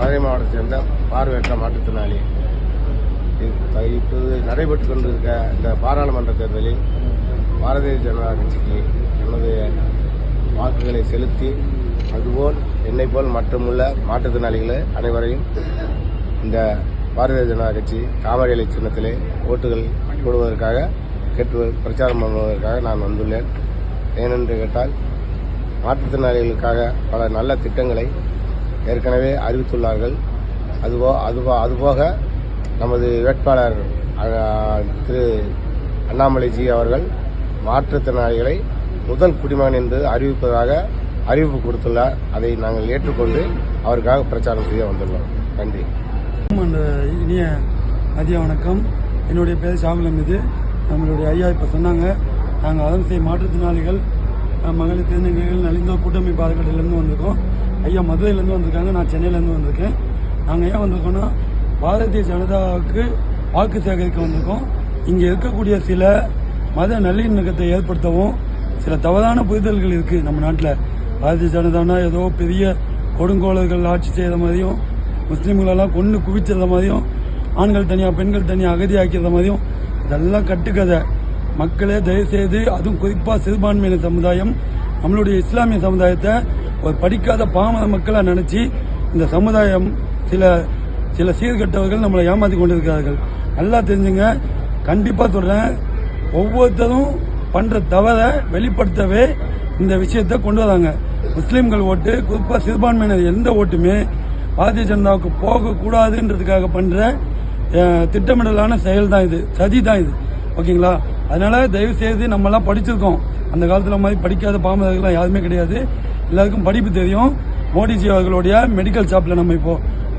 மதுரை மாவட்டத்தை சேர்ந்த பார்வையற்ற மாற்றுத்திறனாளி. இப்போது நடைபெற்று கொண்டிருக்க இந்த பாராளுமன்ற தேர்தலில் பாரதிய ஜனதா கட்சிக்கு எனது வாக்குகளை செலுத்தி அதுபோல் என்னை போல் மற்றுமுள்ள மாற்றுத்திறனாளிகளை அனைவரையும் இந்த பாரதிய ஜனதா கட்சி தாமரையிலை சின்னத்திலே ஓட்டுகள் போடுவதற்காக கேட்டு பிரச்சாரம் பண்ணுவதற்காக நான் வந்துள்ளேன். ஏனென்று கேட்டால் மாற்றுத்திறனாளிகளுக்காக பல நல்ல திட்டங்களை ஏற்கனவே அறிவித்துள்ளார்கள். அதுபோ அதுபோ அதுபோக நமது வேட்பாளர் திரு அண்ணாமலைஜி அவர்கள் மாற்றுத்திறனாளிகளை முதல் குடிமகன் என்று அறிவிப்பதாக அறிவிப்பு கொடுத்துள்ளார். அதை நாங்கள் ஏற்றுக்கொண்டு அவருக்காக பிரச்சாரம் செய்ய வந்துள்ளோம். நன்றி. இனிய மதிய வணக்கம். என்னுடைய பேர் சாகுலம். இது நம்மளுடைய ஐயா இப்போ சொன்னாங்க. நாங்கள் அதன் செய்ய மாற்றுத்திறனாளிகள் மகளிர் திருநங்கைகள் நலிந்தோ கூட்டமைப்பு அறக்கட்டளையிலேருந்து வந்திருக்கோம். ஐயா மதுரையிலேருந்து வந்திருக்காங்க நான் சென்னையிலேருந்து வந்திருக்கேன். நாங்கள் ஏன் வந்திருக்கோம்னா பாரதிய ஜனதாவுக்கு வாக்கு சேகரிக்க வந்திருக்கோம். இங்கே இருக்கக்கூடிய சில மத நல்லிணக்கத்தை ஏற்படுத்தவும் சில தவறான புரிதல்கள் இருக்குது நம்ம நாட்டில். பாரதிய ஜனதானா ஏதோ பெரிய கொடுங்கோலர்கள் ஆட்சி செய்கிற மாதிரியும் முஸ்லீம்களெல்லாம் கொண்டு குவிச்சிருந்த மாதிரியும் ஆண்கள் தனியாக பெண்கள் தனியாக அகதியாக்கிற மாதிரியும் இதெல்லாம் கட்டுக்கதை. மக்களே தயவுசெய்து அதுவும் குறிப்பாக சிறுபான்மையின சமுதாயம் நம்மளுடைய இஸ்லாமிய சமுதாயத்தை ஒரு படிக்காத பாமர மக்களாக நினைச்சு இந்த சமுதாயம் சில சில சீர்கெட்டவர்கள் நம்மளை ஏமாத்தி கொண்டிருக்கிறார்கள். நல்லா தெரிஞ்சுங்க. கண்டிப்பாக சொல்கிறேன் ஒவ்வொருத்தரும் பண்ற தவறை வெளிப்படுத்தவே இந்த விஷயத்தை கொண்டு வராங்க. முஸ்லீம்கள் ஓட்டு குறிப்பா சிறுபான்மையினர் எந்த ஓட்டுமே பாரதிய ஜனதாவுக்கு போக கூடாதுன்றதுக்காக பண்ற திட்டமிடலான செயல் தான் இது. சதி தான் இது. ஓகேங்களா? அதனால தயவு செய்து நம்ம எல்லாம் படிச்சிருக்கோம். அந்த காலத்துல மாதிரி படிக்காத பாமரர்கள்லாம் யாருமே கிடையாது. எல்லாருக்கும் படிப்பு தெரியும். மோடிஜி அவர்களுடைய மெடிக்கல் ஷாப்பில் நம்ம இப்போ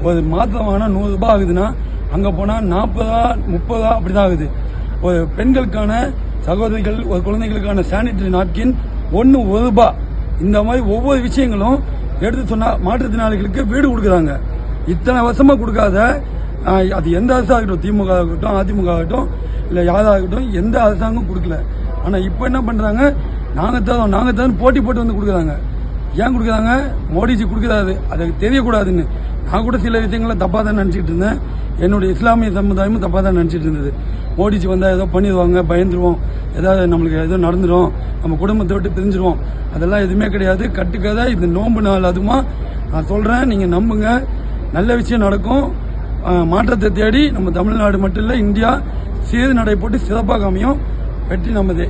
ஒரு மாதம் வாங்கினா நூறு ரூபாய் ஆகுதுன்னா அங்கே போனால் நாற்பதா முப்பதா அப்படிதான் ஆகுது. ஒரு பெண்களுக்கான சகோதரிகள் ஒரு குழந்தைகளுக்கான சானிடரி நாப்கின் ஒன்று ஒரு ரூபா இந்த மாதிரி ஒவ்வொரு விஷயங்களும் எடுத்து சொன்னால் மாற்றுத்திறனாளிகளுக்கு வீடு கொடுக்குறாங்க. இத்தனை வருஷமாக கொடுக்காத அது எந்த அரசாக இருக்கட்டும் திமுக ஆகட்டும் அதிமுக ஆகட்டும் இல்லை யாராகட்டும் எந்த அரசாங்கம் கொடுக்கல. ஆனால் இப்போ என்ன பண்ணுறாங்க நாங்கள் தரோம் நாங்கள் தரோம் போட்டி போட்டு வந்து கொடுக்குறாங்க. ஏன் கொடுக்குறாங்க? மோடிஜி கொடுக்குறாரு. அது தெரியக்கூடாதுன்னு. நான் கூட சில விஷயங்களை தப்பாக தான் நினச்சிட்டு இருந்தேன். என்னுடைய இஸ்லாமிய சமுதாயமும் தப்பாக தான் நினச்சிட்டு இருந்தது. மோடிஜி வந்தால் ஏதோ பண்ணிடுவாங்க பயந்துருவோம். ஏதாவது நம்மளுக்கு ஏதோ நடந்துரும். நம்ம குடும்பத்தை விட்டு பிரிஞ்சிருவோம். அதெல்லாம் எதுவுமே கிடையாது. கட்டுக்கதை இந்த நோன்பு நாள் அதுமா. நான் சொல்கிறேன் நீங்கள் நம்புங்க. நல்ல விஷயம் நடக்கும். மாற்றத்தை தேடி நம்ம தமிழ்நாடு மட்டும் இல்லை இந்தியா சீர் நடை போட்டு சிறப்பாக அமையும். வெற்றி நம்மதே